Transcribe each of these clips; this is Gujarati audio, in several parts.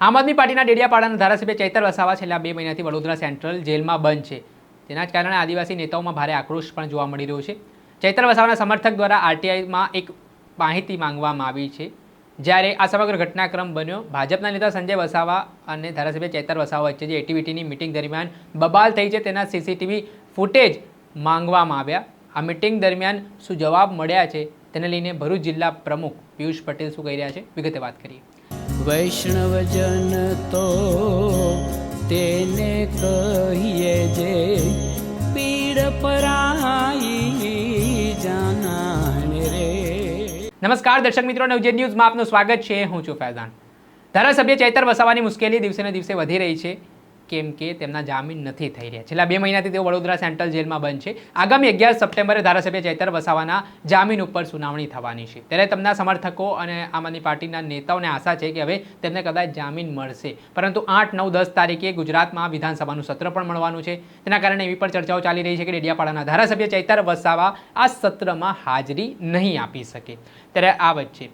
આમ આદમી પાર્ટીના ડેડિયાપાડાના ધારાસભ્ય ચૈતર વસાવા છેલ્લા બે મહિનાથી વડોદરા સેન્ટ્રલ જેલમાં બંધ છે. તેના જ કારણે આદિવાસી નેતાઓમાં ભારે આક્રોશ પણ જોવા મળી રહ્યો છે. ચૈતર વસાવાના સમર્થક દ્વારા આરટીઆઈમાં એક માહિતી માંગવામાં આવી છે. જ્યારે આ સમગ્ર ઘટનાક્રમ બન્યો, ભાજપના નેતા સંજય વસાવા અને ધારાસભ્ય ચૈતર વસાવા વચ્ચે જે એટીવીટીની મિટિંગ દરમિયાન બબાલ થઈ છે તેના સીસીટીવી ફૂટેજ માંગવામાં આવ્યા. આ મિટિંગ દરમિયાન શું જવાબ મળ્યા છે તેને લઈને ભરૂચ જિલ્લા પ્રમુખ પિયુષ પટેલ શું કહી રહ્યા છે? વિગતે વાત કરીએ. વૈષ્ણવજન તો તેને કહીએ જે પીડ પરાઈ જાનાને રે. નમસ્કાર, દર્શક મિત્રો નવજે ન્યૂઝમાં આપનું સ્વાગત છે. હું છું ફૈઝાન. ધારાસભ્ય ચૈતર વસાવાની મુશ્કેલી દિવસે ને દિવસે વધી રહી છે. કેમ કે તેમના જામીન નથી થઈ રહ્યા. છેલ્લા બે મહિનાથી તેઓ વડોદરા સેન્ટ્રલ જેલમાં બંધ છે. આગામી અગિયાર સપ્ટેમ્બરે ધારાસભ્ય ચૈતર વસાવાના જામીન ઉપર સુનાવણી થવાની છે. ત્યારે તેમના સમર્થકો અને આમ આદમી પાર્ટીના નેતાઓને આશા છે કે હવે તેમને કદાચ જામીન મળશે. પરંતુ આઠ, નવ, દસ તારીખે ગુજરાતમાં વિધાનસભાનું સત્ર પણ મળવાનું છે. તેના કારણે એવી પણ ચર્ચાઓ ચાલી રહી છે કે ડેડિયાપાડાના ધારાસભ્ય ચૈતર વસાવા આ સત્રમાં હાજરી નહીં આપી શકે. ત્યારે આ વચ્ચે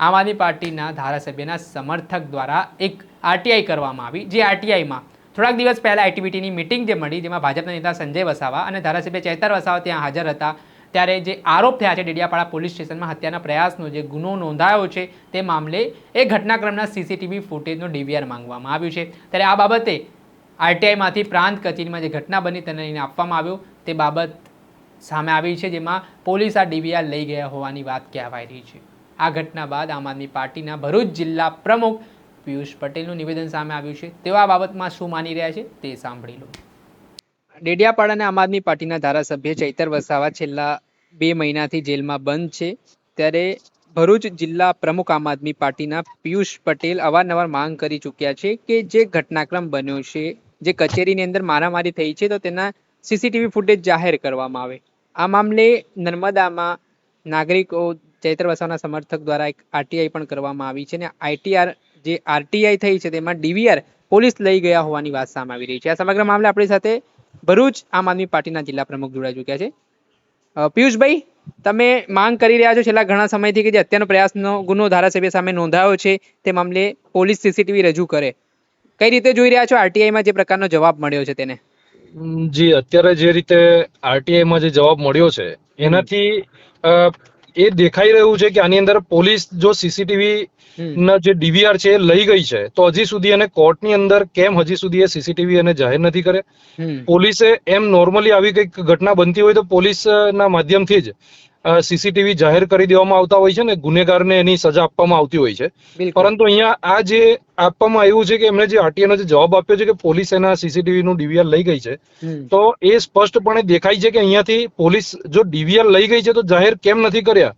આમ આદમી પાર્ટીના ધારાસભ્યના સમર્થક દ્વારા એક આરટીઆઈ કરવામાં આવી, જે આરટીઆઈમાં થોડાક દિવસ પહેલાં આઈટીબીટીની મિટિંગ જે મળી, જેમાં ભાજપના નેતા સંજય વસાવા અને ધારાસભ્ય ચેતર વસાવા ત્યાં હાજર હતા. ત્યારે જે આરોપ થયા છે ડેડિયાપાડા પોલીસ સ્ટેશનમાં હત્યાના પ્રયાસનો જે ગુનો નોંધાયો છે, તે મામલે એ ઘટનાક્રમના સીસીટીવી ફૂટેજનો ડીવીઆર માંગવામાં આવ્યું છે. ત્યારે આ બાબતે આરટીઆઈમાંથી પ્રાંત કચેરીમાં જે ઘટના બની તેને એને આપવામાં આવ્યો. તે બાબત સામે આવી છે, જેમાં પોલીસ આ ડીવીઆર લઈ ગયા હોવાની વાત કહેવાઈ રહી છે. આ ઘટના બાદ આમ આદમી પાર્ટીના ભરૂચ જિલ્લા પ્રમુખ પિયુષ પટેલનું નિવેદન સામે આવ્યું છે. તેઓ આ બાબતમાં શું માની રહ્યા છે તે સાંભળી લો. ડેડિયાપાડાના આમ આદમી પાર્ટીના ધારાસભ્ય ચૈતર વસાવા છેલ્લા બે મહિનાથી જેલમાં બંધ છે. ત્યારે ભરૂચ જિલ્લા પ્રમુખ આમ આદમી પાર્ટીના પિયુષ પટેલ અવારનવાર માંગ કરી ચૂક્યા છે કે જે ઘટનાક્રમ બન્યો છે, જે કચેરીની અંદર મારામારી થઈ છે, તો તેના સીસીટીવી ફૂટેજ જાહેર કરવામાં આવે. આ મામલે નર્મદામાં નાગરિકો ચૈત્ર વસાવાના સમર્થક દ્વારા એક આરટીઆઈ પણ કરવામાં આવી છે અને આઈટીઆર જે આરટીઆઈ થઈ છે તેમાં ડીવીઆર પોલીસ લઈ ગયા હોવાની વાત સામે આવી રહી છે. આ સમગ્ર મામલે આપણી સાથે ભરૂચ આમ આદમી પાર્ટીના જિલ્લા પ્રમુખ જોડાઈ ચૂક્યા છે. પિયુષભાઈ, તમે માંગ કરી રહ્યા છો છેલ્લા ઘણા સમયથી કે જે અત્યારનો પ્રયાસનો ગુનો ધારાસભ્ય સામે નોંધાયો છે તે મામલે પોલીસ સીસીટીવી રજૂ કરે. કઈ રીતે જોઈ રહ્યા છો આરટીઆઈમાં જે પ્રકારનો જવાબ મળ્યો છે તેને? જી, અત્યારે જે રીતે આરટીઆઈમાં જે જવાબ મળ્યો છે, એનાથી એ દેખાઈ રહ્યું છે કે આની અંદર પોલીસ જો સીસીટીવી ના જે ડીવીઆર છે એ લઈ ગઈ છે તો હજી સુધી એને કોર્ટની અંદર કેમ હજી સુધી એ સીસીટીવી એને જાહેર નથી કરે પોલીસે એમ નોર્મલી આવી કંઈક ઘટના બનતી હોય તો પોલીસના માધ્યમથી જ સીસીટીવી જાહેર કરી દેવામાં આવતા હોય છે ને ગુનેગારને એની સજા આપવામાં આવતી હોય છે. પરંતુ અહીંયા આ જે આપવામાં આવ્યું છે કે એમણે જે આરટીઆઈનો જે જવાબ આપ્યો છે કે પોલીસ એના સીસીટીવી નું ડીવીઆર લઈ ગઈ છે તો એ સ્પષ્ટપણે દેખાય છે કે અહીંયાથી પોલીસ જો ડીવીઆર લઈ ગઈ છે તો જાહેર કેમ નથી કર્યા?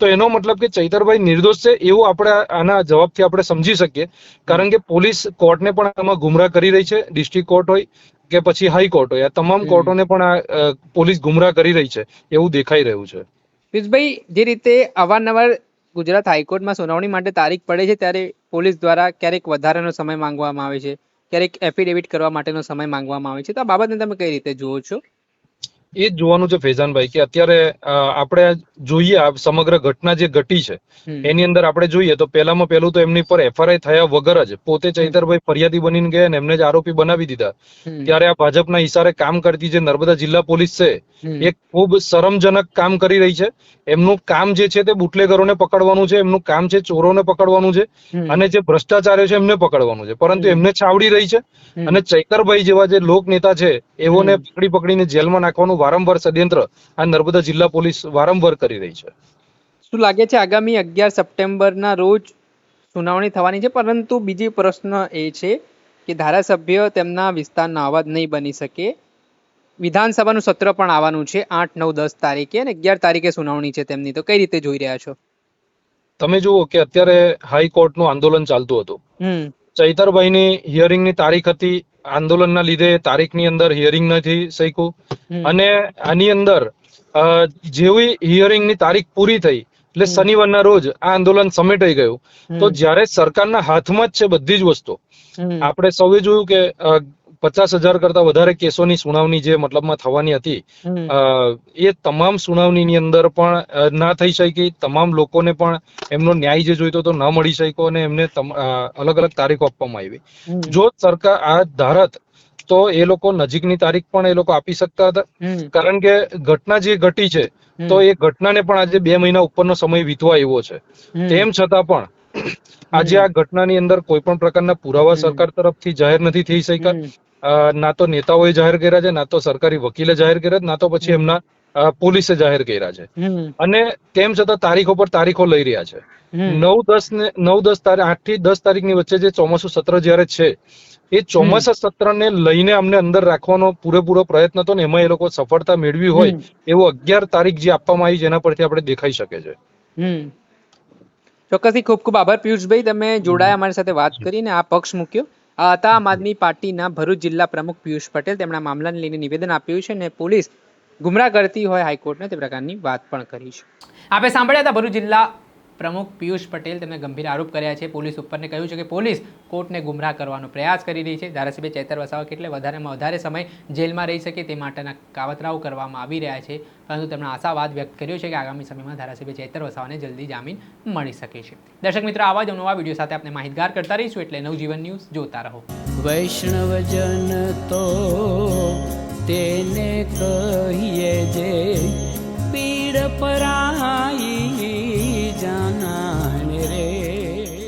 તો એનો મતલબ કે ચૈતરભાઈ નિર્દોષ છે એવું આપણે આના જવાબથી આપણે સમજી શકીએ. કારણ કે પોલીસ કોર્ટને પણ આમાં ગુમરાહ કરી રહી છે ડિસ્ટ્રિક્ટ કોર્ટ હોય કે પછી હાઈ કોર્ટ હોય. આ તમામ કોર્ટોને પણ આ પોલીસ ગુમરાહ કરી રહી છે એવું દેખાઈ રહ્યું છે. પિયુષભાઈ, જે રીતે અવારનવાર ગુજરાત હાઈકોર્ટમાં સુનાવણી માટે તારીખ પડે છે, ત્યારે પોલીસ દ્વારા ક્યારેક વધારાનો સમય માંગવામાં આવે છે, ક્યારેક એફિડેવિટ કરવા માટેનો સમય માંગવામાં આવે છે. તો આ બાબતને તમે કઈ રીતે જુઓ છો? એ જ જોવાનું છે ફેઝાનભાઈ કે અત્યારે આપણે જોઈએ આ સમગ્ર ઘટના જે ઘટી છે એની અંદર આપણે જોઈએ તો પહેલામાં પહેલું તો એમની પર એફઆરઆઈ થયા વગર જ પોતે ચૈતરભાઈ ફરિયાદી બનીને ગયા અને એમને જ આરોપી બનાવી દીધા. ત્યારે આ ભાજપના ઈશારે કામ કરતી જે નર્મદા જિલ્લા પોલીસ છે એ ખૂબ શરમજનક કામ કરી રહી છે. એમનું કામ જે છે તે બુટલેગરોને પકડવાનું છે એમનું કામ છે ચોરોને પકડવાનું છે અને જે ભ્રષ્ટાચારીઓ છે એમને પકડવાનું છે. પરંતુ એમને છાવડી રહી છે અને ચૈતરભાઈ જેવા જે લોક નેતા છે એઓને હમ. પકડી પકડીને જેલમાં નાખવાનું વારંવાર ષડયંત્ર આ નર્મદા જિલ્લા પોલીસ વારંવાર કરી રહી છે. શું લાગે છે આગામી અગિયાર સપ્ટેમ્બરના રોજ સુનાવણી થવાની છે? પરંતુ બીજી પ્રશ્ન એ છે કે ધારાસભ્ય તેમના વિસ્તારના અવાજ નહીં બની શકે. વિધાનસભાનું સત્ર પણ આવવાનું છે આઠ નવ દસ તારીખે અને અગિયાર તારીખે સુનાવણી છે તેમની. તો કઈ રીતે જોઈ રહ્યા છો? તમે જુઓ કે અત્યારે હાઈકોર્ટનું આંદોલન ચાલતું હતું. ચૈતરભાઈની હિયરિંગની તારીખ હતી આંદોલનના લીધે તારીખની અંદર હિયરિંગ નથી શક્યું. અને આની અંદર જેવી હિયરિંગની તારીખ પૂરી થઈ એટલે શનિવારના રોજ આ આંદોલન સમેટાઈ ગયું. તો જ્યારે સરકારના હાથમાં જ છે બધી જ વસ્તુ. આપણે સૌએ જોયું કે પચાસ હજાર કરતા વધારે કેસોની સુનાવણી જે મતલબમાં થવાની હતી એ તમામ સુનાવણીની અંદર પણ ના થઈ શકી તમામ લોકોને પણ એમનો ન્યાય જે જોઈતો તો ન મળી શક્યો અને એમને અલગ અલગ તારીખો આપવામાં આવી. જો સરકાર આ ધારત તો એ લોકો નજીકની તારીખ પણ એ લોકો આપી શકતા હતા. કારણ કે ઘટના જે ઘટી છે તો એ ઘટનાને પણ આજે બે મહિના ઉપરનો સમય વીતવા આવ્યો છે. તેમ છતાં પણ આજે આ ઘટનાની અંદર કોઈ પણ પ્રકારના પુરાવા સરકાર તરફથી જાહેર નથી થઈ શક્યા. ના તો નેતાઓએ જાહેર કર્યા છે ના તો સરકારી વકીલે જાહેર કર્યા છે, ના તો પછી એમના પોલીસે જાહેર કર્યા છે. અને તેમ છતાં તારીખો પર તારીખો લઈ રહ્યા છે. નવ દસ ને નવ દસ તારીખ આઠથી દસ તારીખની વચ્ચે જે ચોમાસું સત્ર જયારે છે એ ચોમાસા સત્રને લઈને અમને અંદર રાખવાનો પૂરેપૂરો પ્રયત્ન હતો ને એમાં એ લોકો સફળતા મેળવી હોય. એવું અગિયાર તારીખ જે આપવામાં આવી જેના પરથી આપણે દેખાઈ શકે છે ચોક્કસથી ખૂબ ખૂબ આભાર પિયુષભાઈ. તમે જોડાયા અમારી સાથે વાત કરીને આ પક્ષ મૂક્યો. આ હતા આમ આદમી પાર્ટીના ભરૂચ જિલ્લા પ્રમુખ પિયુષ પટેલ તેમના મામલાને લઈને નિવેદન આપ્યું છે અને પોલીસ ગુમરાહ કરતી હોય હાઈકોર્ટને તે પ્રકારની વાત પણ કરી છે. આપે સાંભળ્યા હતા ભરૂચ જિલ્લા પ્રમુખ પિયુષ પટેલ તેમને ગંભીર આરોપ કર્યા છે. પોલીસ ઉપરને કહ્યું છે કે પોલીસ કોર્ટને ગુમરાહ કરવાનો પ્રયાસ કરી રહી છે. ધારાસભ્ય ચેતર વસાવા કેટલે વધારેમાં વધારે સમય જેલમાં રહી શકે તે માટેના કાવતરાઓ કરવામાં આવી રહ્યા છે. પરંતુ તેમણે આશાવાદ વ્યક્ત કર્યો છે કે આગામી સમયમાં ધારાસભ્ય ચેતર વસાવાને જલ્દી જામીન મળી શકે છે. દર્શક મિત્રો, આવા જ નવા વીડિયો સાથે આપણે માહિતગાર કરતા રહીશું એટલે નવજીવન ન્યૂઝ જોતા રહો. વૈષ્ણવજન તો તેને કહીએ જે પીડ પરા